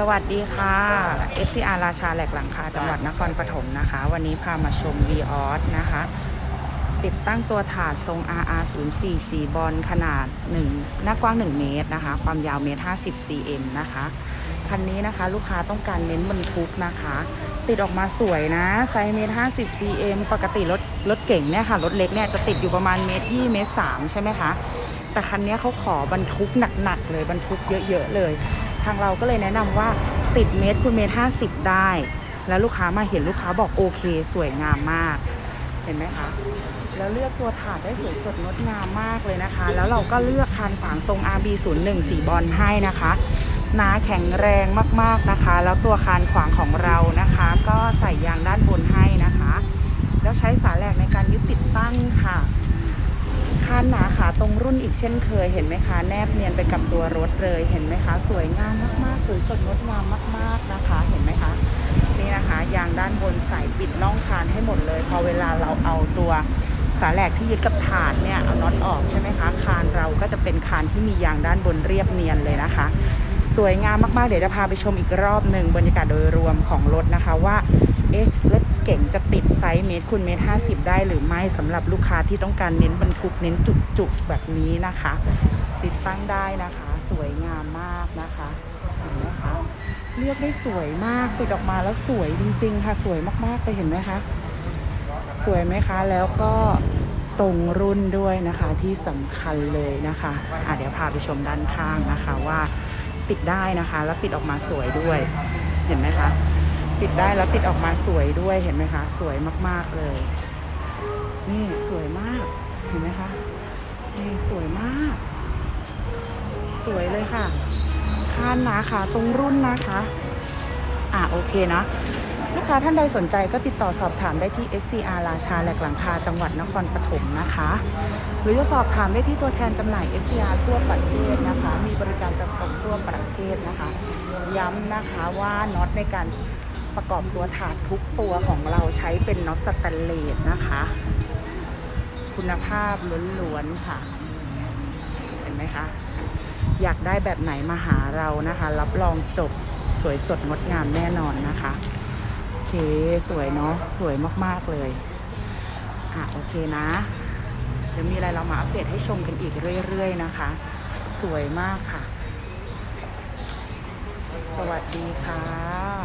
สวัสดีค่ะ SCR ราชาแหลกหลังคาจังหวัดนครปฐมนะคะ วันนี้พามาชม v ีออสนะคะ ติดตั้งตัวถาดทรง RR 0 4 4บอลขนาด 1 หน้ากว้าง 1 เมตรนะคะ ความยาวเมตร50 cm นะคะ คันนี้นะคะลูกค้าต้องการเน้นบรรทุกนะคะ ติดออกมาสวยนะ ไซส์เมตร50 cm ปกติรถรถเก่งเนี่ยค่ะ รถเล็กเนี่ยจะติดอยู่ประมาณเมตรที่เมตรสามใช่ไหมคะ แต่คันนี้เขาขอบรรทุกหนักๆเลยบรรทุกเยอะ ๆ เลย ทางเราก็เลยแนะนำว่าติดเมตรคูณเมตรห้าสิบได้ แล้วลูกค้ามาเห็นลูกค้าบอกโอเค สวยงามมาก เห็นไหมคะ แล้วเลือกตัวถาดได้สวยสดงดงามมากเลยนะคะ แล้วเราก็เลือกคานฝางทรง RB 0 1 สีบอลให้นะคะหนาแข็งแรงมากๆนะคะ แล้วตัวคานขวางของเรานะคะ ก็ใส่ยางด้านบนให้นะคะ แล้วใช้สาแหลกในการยึดติด เช่นเคยเห็นไหมคะ แนบเนียนไปกับตัวรถเลยเห็นไหมคะ สวยงามมากๆสวยสดงดงามมาก ๆนะคะ เห็นไหมคะนี่นะคะยางด้านบนใส่ปิดน่องคานให้หมดเลย พอเวลาเราเอาตัวสาแหลกที่ยึดกับถาดเนี่ยเอาน็อตออกใช่ไหมคะคานเราก็จะเป็นคานที่มียางด้านบนเรียบเนียนเลยนะคะ สวยงามมากๆเดี๋ยวจะพาไปชมอีกรอบหนึ่งบรรยากาศโดยรวมของรถนะคะว่า จะติดไซส์เมตรคูณเมตรห้าสิบได้หรือไม่สำหรับลูกค้าที่ต้องการเน้นบรรทุกเน้นจุกๆแบบนี้นะคะ ติดตั้งได้นะคะ สวยงามมากนะคะเห็นไหมคะเลือกได้สวยมากติดออกมาแล้วสวยจริง ๆ ค่ะสวยมากๆเลยเห็นไหมคะสวยไหมคะแล้วก็ตรงรุ่นด้วยนะคะที่สำคัญเลยนะคะอะเดี๋ยวพาไปชมด้านข้างนะคะว่าติดได้นะคะ แล้วติดออกมาสวยด้วย เห็นไหมคะ ติดได้แล้วติดออกมาสวยด้วยเห็นไหมคะ สวยมากๆเลย นี่สวยมากเห็นไหมคะนี่สวยมาก สวยเลยค่ะคานหนาขาตรงรุ่นนะคะอะโอเคนะลูกค้าท่านใดสนใจก็ติดต่อสอบถามได้ที่ SCR ราชาแหลกหลังคาจังหวัดนครปฐมนะคะ หรือจะสอบถามได้ที่ตัวแทนจำหน่าย SCR ทั่วประเทศนะคะ มีบริการจัดส่งทั่วประเทศนะคะ ย้ำนะคะว่าน็อตในการ ประกอบตัวถาดทุกตัวของเราใช้เป็นน็อตสแตนเลสนะคะ คุณภาพล้วนๆค่ะ เห็นไหมคะ อยากได้แบบไหนมาหาเรานะคะ รับรองจบสวยสดงดงามแน่นอนนะคะโอเคสวยเนาะสวยมากๆเลยอะโอเคนะเดี๋ยวมีอะไรเรามาอัปเดตให้ชมกันอีกเรื่อยๆนะคะ สวยมากค่ะ สวัสดีค่ะ